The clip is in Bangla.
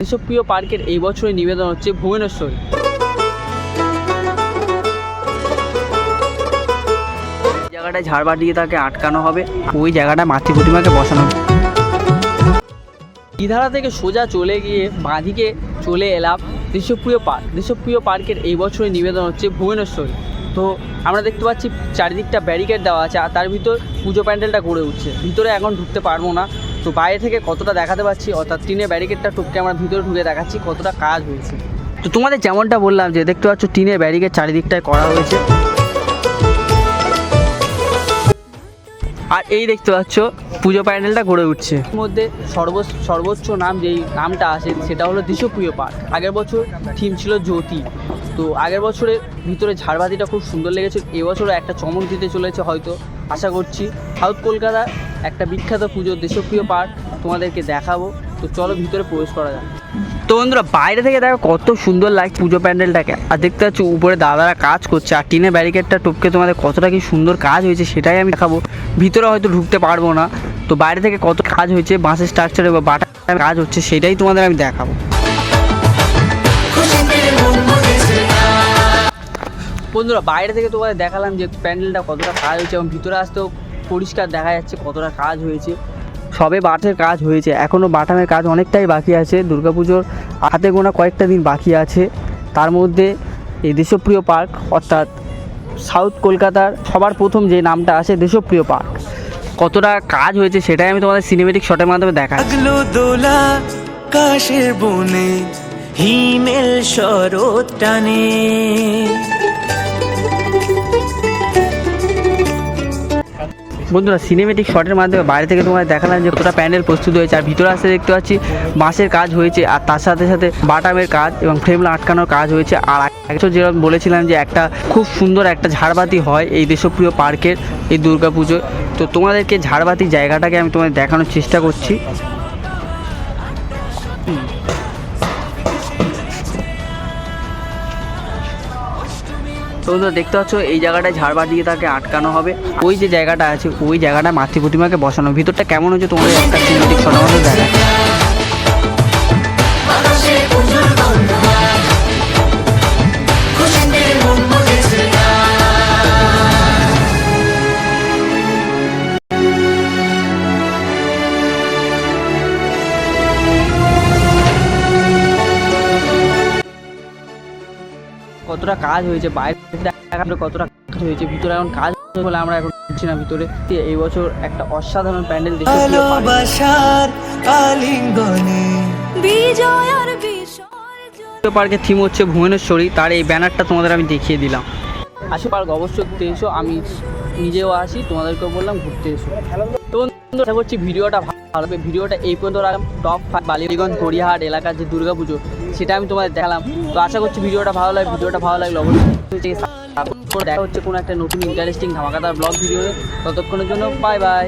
দেশপ্রিয় পার্কের এই বছরের নিবেদন হচ্ছে ভুবনেশ্বরী। এই জায়গাটায় ঝাড়বাট দিয়ে তাকে আটকানো হবে, ওই জায়গাটায় মাতৃ প্রতিমাকে বসানো হবে। ইধারা থেকে সোজা চলে গিয়ে বাঁদিকে চলে এলাম দেশপ্রিয় পার্ক। দেশপ্রিয় পার্কের এই বছরের নিবেদন হচ্ছে ভুবনেশ্বরী। তো আমরা দেখতে পাচ্ছি, চারিদিকটা ব্যারিকেড দেওয়া আছে, আর তার ভিতর পুজো প্যান্ডেলটা গড়ে উঠছে। ভিতরে এখন ঢুকতে পারব না। তো বাইরে থেকে কতটা দেখাতে পাচ্ছি অর্থাৎ টিনের ব্যারিকেডটা টুককে আমরা ভিতরে ঢুকে দেখাচ্ছি, কতটা কাজ হয়েছে। তো তোমাদের যেমনটা বললাম যে দেখতে পাচ্ছ টিনের ব্যারিকেড চারিদিকটায় করা হয়েছে। আর এই দেখতে পাচ্ছ, পুজো প্যান্ডেলটা গড়ে উঠছে। মধ্যে সর্ব সর্বোচ্চ নাম যেই নামটা আসে, সেটা হলো দেশপ্রিয় পার্ক। আগের বছর থিম ছিল জ্যোতি। তো আগের বছরে ভিতরে ঝাড়বাতিটা খুব সুন্দর লেগেছে। এবছরও একটা চমক দিতে চলেছে হয়তো, আশা করছি। সাউথ কলকাতার একটা বিখ্যাত পুজো দেশপ্রিয় পার্ক তোমাদেরকে দেখাবো। তো চলো ভিতরে প্রবেশ করা যাক। তো বন্ধুরা, বাইরে থেকে দেখো কত সুন্দর লাগছে পুজো প্যান্ডেলটাকে। আর দেখতে পাচ্ছ উপরে দাদারা কাজ করছে, আর টিনের ব্যারিকেডটা টপকে তোমাদের কতটা কি সুন্দর কাজ হয়েছে সেটাই আমি দেখাবো। ভিতরে হয়তো ঢুকতে পারব না। তো বাইরে থেকে কত কাজ হয়েছে, বাঁশের স্ট্রাকচারে বা বাটা কাজ হচ্ছে সেটাই তোমাদের আমি দেখাবো। বন্ধুরা, বাইরে থেকে তোমাদের দেখালাম যে প্যান্ডেলটা কতটা কাজ হয়েছে এবং ভিতরে আসতেও পরিষ্কার দেখা যাচ্ছে কতটা কাজ হয়েছে। সবে বাটের কাজ হয়েছে এখনও বাটামের কাজ অনেকটাই বাকি আছে। দুর্গাপুজোর হাতে গোনা কয়েকটা দিন বাকি আছে। তার মধ্যে এই দেশপ্রিয় পার্ক, অর্থাৎ সাউথ কলকাতার সবার প্রথম যে নামটা আছে দেশপ্রিয় পার্ক। কতটা কাজ হয়েছে সেটাই আমি তোমাদের সিনেমেটিক শটের মাধ্যমে আগলো দোলা কাশের বনে, হিমেল শরৎ টানে। বন্ধুরা সিনেমেটিক শটের মাধ্যমে বাইরে থেকে তোমাদের দেখালাম যে কতটা প্যান্ডেল প্রস্তুত হয়েছে। আর ভিতরে আসতে দেখতে পাচ্ছি, বাঁশের কাজ হয়েছে, আর তার সাথে সাথে বাটামের কাজ এবং ফ্রেম আটকানোর কাজ হয়েছে। আর একশো যেরকম বলেছিলাম যে একটা খুব সুন্দর একটা ঝাড়বাতি হয় এই দেশপ্রিয় পার্কের, এই দুর্গাপুজোয়। তো তোমাদেরকে ঝাড়বাতি জায়গাটাকে আমি তোমাদের দেখানোর চেষ্টা করছি। তো দেখতে পাচ্ছ, এই জায়গাটায় ঝাড়বা দিয়ে তাকে আটকানো হবে। ওই যে জায়গাটা আছে, ওই জায়গাটা মাতৃ প্রতিমাকে বসানো। ভিতরটা কেমন হচ্ছে তোমাদের একটা সিনেমেটিক শটের মধ্যে কতটা কাজ হয়েছে বাইরে কতটা কাজ হয়েছে ভিতরে এখন কাজ বলে আমরা এখন করছি না ভিতরে। এই বছর একটা অসাধারণ প্যান্ডেল দেখে পার্কের থিম হচ্ছে ভুবনেশ্বরী তার এই ব্যানারটা তোমাদের আমি দেখিয়ে দিলাম। আশু পার্ক অবশ্যই ঘুরতে এসো আমি নিজেও আসি, তোমাদেরকেও বললাম ঘুরতে এসো। তো আশা করছি ভিডিওটা ভালো হবে ভিডিওটা এই পর্যন্ত রাখলাম। টপ ফাইভ বালিগঞ্জ, গড়িয়াহাট এলাকার যে দুর্গা পুজো সেটা আমি তোমাদের দেখালাম। তো আশা করছি ভিডিওটা ভালো লাগে ভিডিওটা ভালো লাগলে অবশ্যই দেখা হচ্ছে কোনো একটা নতুন ইন্টারেস্টিং ধামাকাদার ব্লগ ভিডিও ততক্ষণের জন্য বাই বাই